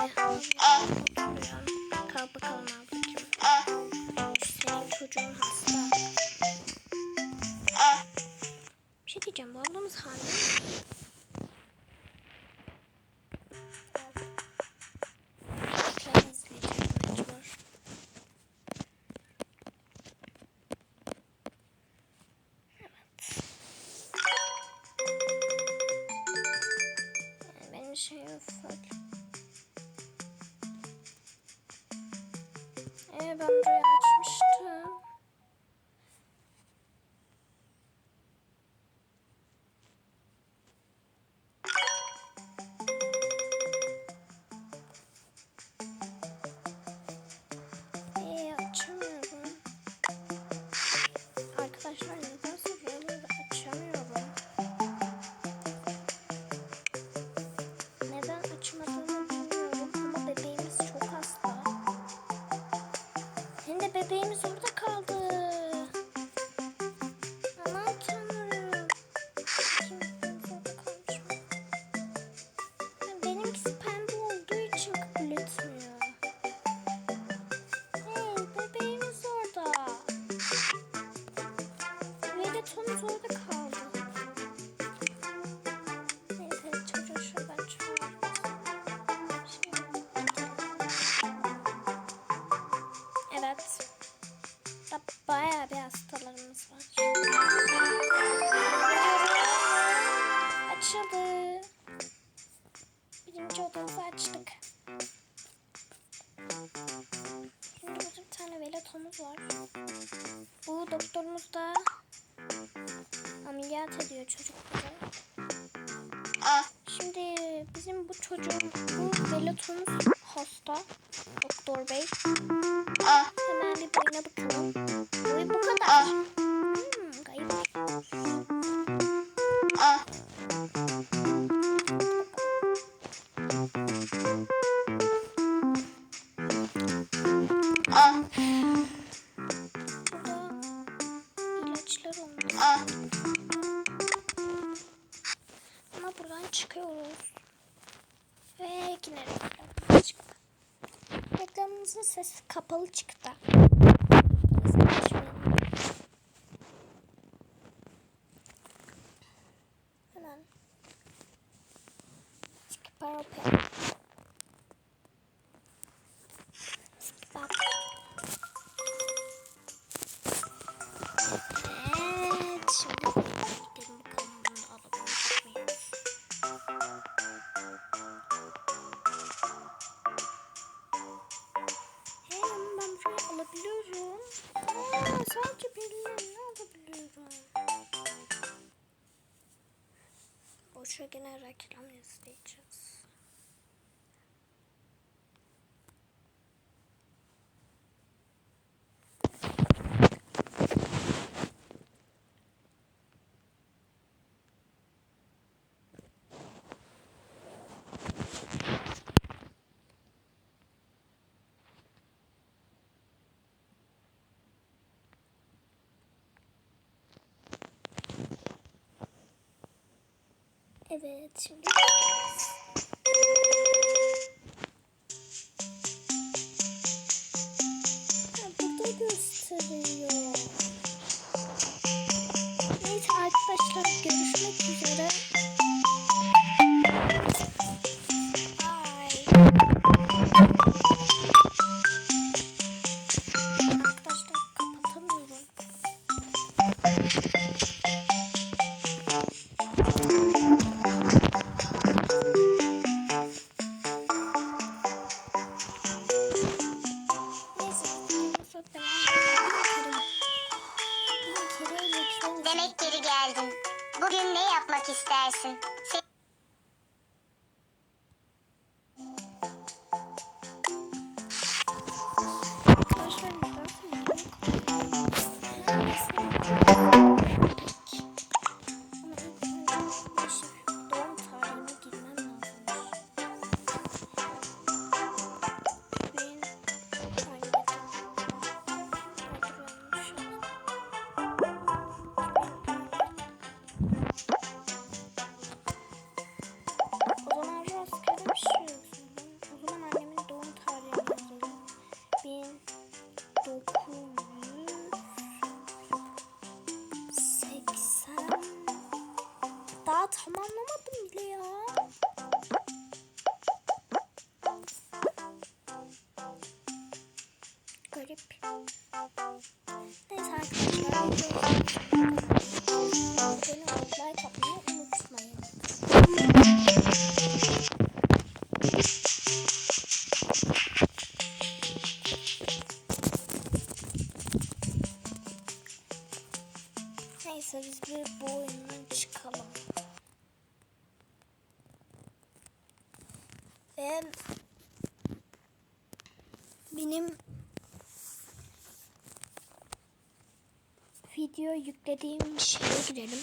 Kal bakalım ablacığım. Senin çocuğun hasta. Bir şey diyeceğim. Bu ablamız hamile mi? Ee, ben Veletomuz orada kaldı. Neyse çocuğu şuradan çıkaralım. Şimdi Evet. Da bir hastalarımız var. Açıldı. Birinci odamızı açtık. Şimdi burada tane veletomuz var. Bu doktorumuz da ameliyat ediyor çocukları. Şimdi bizim bu çocuğun bu veletomuz hasta. Doktor bey. Hemen bir boyuna bakalım. Boyu bu kadar. Hmm, gayet. Reklamımızın sesi kapalı çıktı. Hemen. Skip Boşa gene reklam izleyeceğiz. Evet şimdi Ha, burada gösteriyor. Neyse arkadaşlar görüşmek üzere. Bye. Bugün ne yapmak istersin? Se- Neyse biz bir bu oyundan çıkalım. Ve yüklediğim şeye girelim.